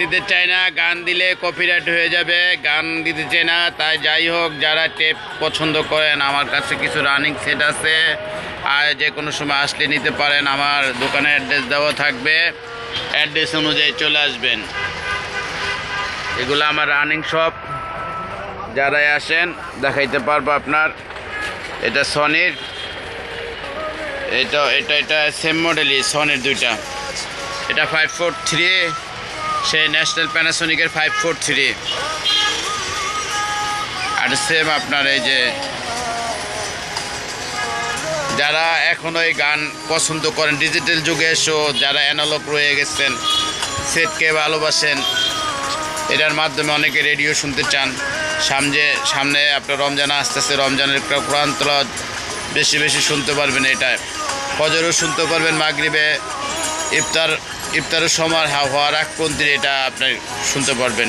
দিতে চাই না, গান দিলে কপিরাইট হয়ে যাবে, গান দিতে চাই না, তাই যাই হোক, যারা টেপ পছন্দ করেন, আমার কাছে কিছু রানিং সেট আছে, আর যে কোনো সময় আসলে নিতে পারেন, আমার দোকানে অ্যাড্রেস দেওয়া থাকবে অ্যাড্রেস অনুযায়ী চলে আসবেন। এগুলো আমার রানিং শপ যারাই আসেন, দেখাইতে পারব আপনার। এটা সনির এটা এটা এটা সেম মডেলই সনির দুইটা। এটা ফাইভ ফোর থ্রি সেই ন্যাশনাল প্যানাসোনিকের ফাইভ ফোর থ্রি আর সেম আপনার এই যে, যারা এখনও এই গান পছন্দ করেন ডিজিটাল যুগে এসো, যারা অ্যানালগ রয়ে গেছেন, সেটকে ভালোবাসেন, এটার মাধ্যমে অনেকে রেডিও শুনতে চান। সামনে সামনে আপনার রমজান আসতেছে, রমজানের কোরআন বেশি বেশি শুনতে পারবেন এটা ফজরও শুনতে পারবেন মাগরিবে ইফতার ইফতারের সময় হওয়ার আগ পর্যন্ত এটা আপনি শুনতে পারবেন।